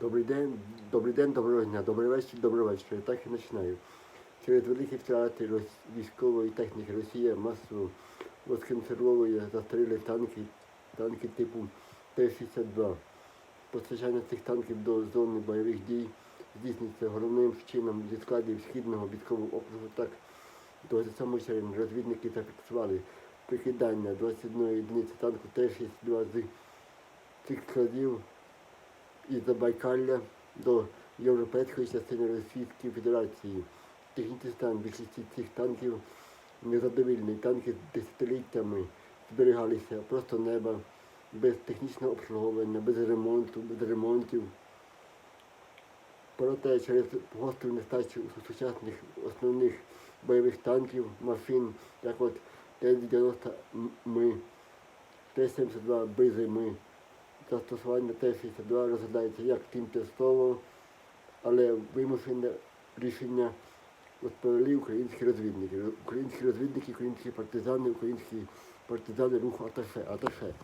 Добрий день, добрий день, доброго дня, добрий вечір, добрий вечір. Я так і починаю. Через великі втрати військової техніки Росія масово розконсервовує застарілі танки, танки типу Т-62. Постачання цих танків до зони бойових дій здійснюється головним чином зі складів східного військового округу. Так, до самого червня розвідники зафіксували прикидання 21 одиниці танку Т-62 з цих складів із Забайкалля до європейської частини Російської Федерації. Технічний стан більшості цих танків незадовільний. Танки десятиліттями зберігалися просто неба, без технічного обслуговування, без ремонту, без ремонтів. Проте через гостру нестачу сучасних основних бойових танків, машин, як от Т-90 ми, Т-72 Бизи ми, застосування Т-62 розглядається як тимчасово, але вимушене рішення розповіли українські розвідники. Українські розвідники, українські партизани, українські партизани руху Аташе. Аташе.